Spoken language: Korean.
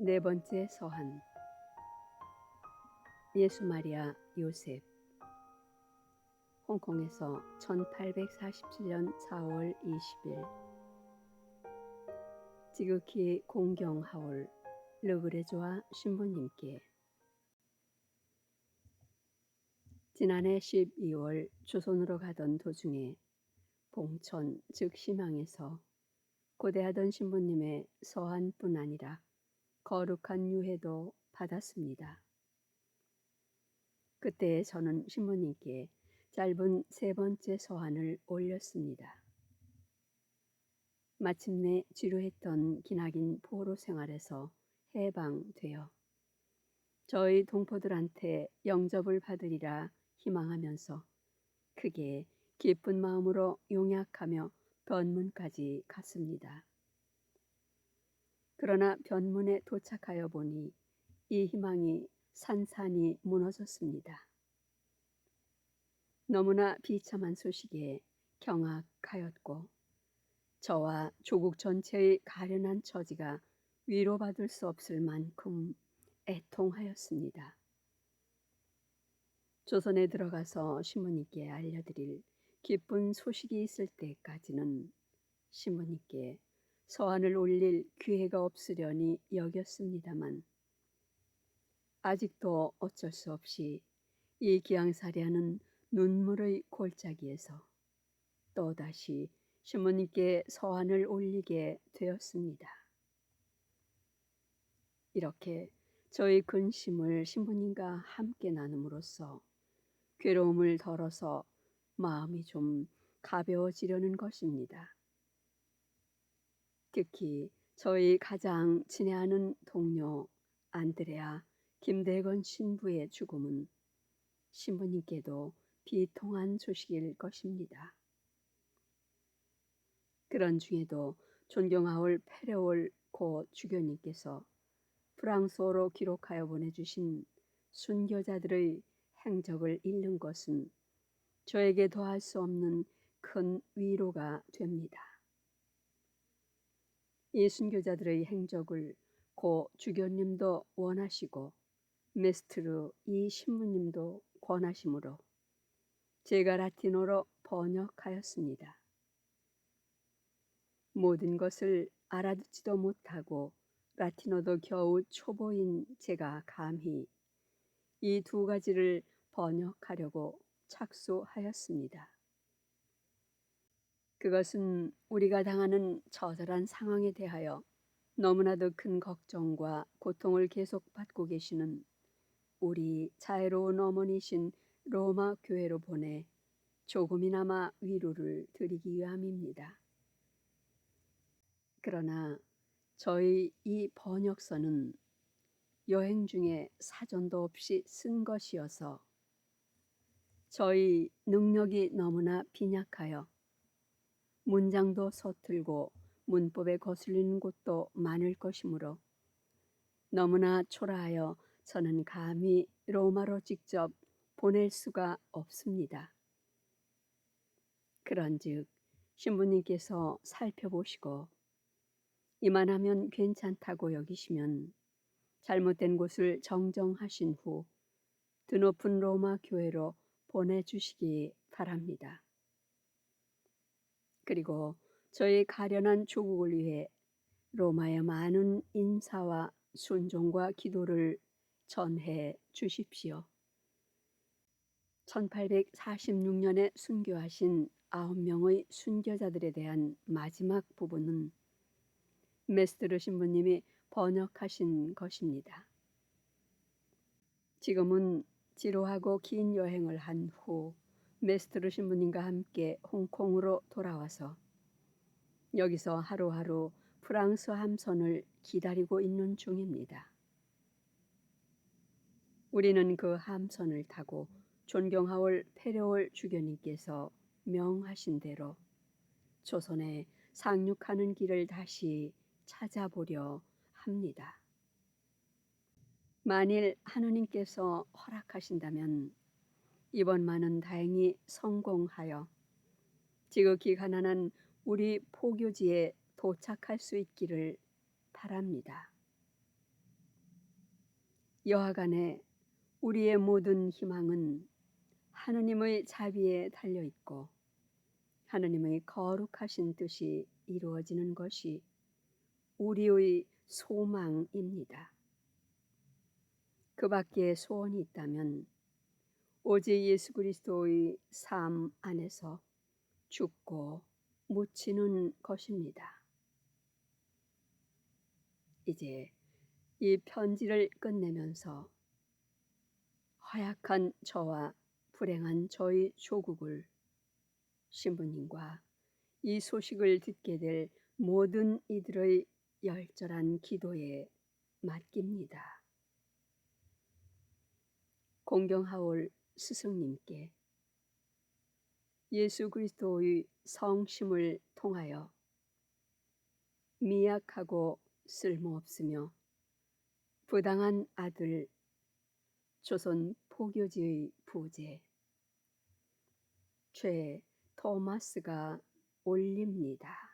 네 번째 서한. 예수 마리아 요셉. 홍콩에서 1847년 4월 20일. 지극히 공경하올 르그레조아 신부님께. 지난해 12월 조선으로 가던 도중에 봉천 즉 시망에서 고대하던 신부님의 서한뿐 아니라 거룩한 유해도 받았습니다. 그때 저는 신부님께 짧은 세 번째 서한을 올렸습니다. 마침내 지루했던 기나긴 포로 생활에서 해방되어 저희 동포들한테 영접을 받으리라 희망하면서 크게 기쁜 마음으로 용약하며 변문까지 갔습니다. 그러나 변문에 도착하여 보니 이 희망이 산산이 무너졌습니다. 너무나 비참한 소식에 경악하였고 저와 조국 전체의 가련한 처지가 위로받을 수 없을 만큼 애통하였습니다. 조선에 들어가서 신부님께 알려드릴 기쁜 소식이 있을 때까지는 신부님께 서한을 올릴 기회가 없으려니 여겼습니다만 아직도 어쩔 수 없이 이 기양사리하는 눈물의 골짜기에서 또다시 신부님께 서한을 올리게 되었습니다. 이렇게 저희 근심을 신부님과 함께 나눔으로써 괴로움을 덜어서 마음이 좀 가벼워지려는 것입니다. 특히 저희 가장 친애하는 동료 안드레아 김대건 신부의 죽음은 신부님께도 비통한 소식일 것입니다. 그런 중에도 존경하올 페레올 고 주교님께서 프랑스어로 기록하여 보내주신 순교자들의 행적을 읽는 것은 저에게 더할 수 없는 큰 위로가 됩니다. 이 순교자들의 행적을 고 주교님도 원하시고 메스트르 이 신부님도 권하시므로 제가 라틴어로 번역하였습니다. 모든 것을 알아듣지도 못하고 라틴어도 겨우 초보인 제가 감히 이 두 가지를 번역하려고 착수하였습니다. 그것은 우리가 당하는 처절한 상황에 대하여 너무나도 큰 걱정과 고통을 계속 받고 계시는 우리 자애로운 어머니신 로마 교회로 보내 조금이나마 위로를 드리기 위함입니다. 그러나 저희 이 번역서는 여행 중에 사전도 없이 쓴 것이어서 저희 능력이 너무나 빈약하여 문장도 서툴고 문법에 거슬리는 곳도 많을 것이므로 너무나 초라하여 저는 감히 로마로 직접 보낼 수가 없습니다. 그런즉 신부님께서 살펴보시고 이만하면 괜찮다고 여기시면 잘못된 곳을 정정하신 후 드높은 로마 교회로 보내주시기 바랍니다. 그리고 저희 가련한 조국을 위해 로마의 많은 인사와 순종과 기도를 전해 주십시오. 1846년에 순교하신 아홉 명의 순교자들에 대한 마지막 부분은 메스트르 신부님이 번역하신 것입니다. 지금은 지루하고 긴 여행을 한 후 메스트르 신부님과 함께 홍콩으로 돌아와서 여기서 하루하루 프랑스 함선을 기다리고 있는 중입니다. 우리는 그 함선을 타고 존경하올 페레올 주교님께서 명하신 대로 조선에 상륙하는 길을 다시 찾아보려 합니다. 만일 하느님께서 허락하신다면 이번만은 다행히 성공하여 지극히 가난한 우리 포교지에 도착할 수 있기를 바랍니다. 여하간에 우리의 모든 희망은 하느님의 자비에 달려 있고 하느님의 거룩하신 뜻이 이루어지는 것이 우리의 소망입니다. 그 밖에 소원이 있다면 오직 예수 그리스도의 삶 안에서 죽고 묻히는 것입니다. 이제 이 편지를 끝내면서 허약한 저와 불행한 저희 조국을 신부님과 이 소식을 듣게 될 모든 이들의 열절한 기도에 맡깁니다. 공경하올 스승님께 예수 그리스도의 성심을 통하여 미약하고 쓸모없으며 부당한 아들 조선 포교지의 부제 최 토마스가 올립니다.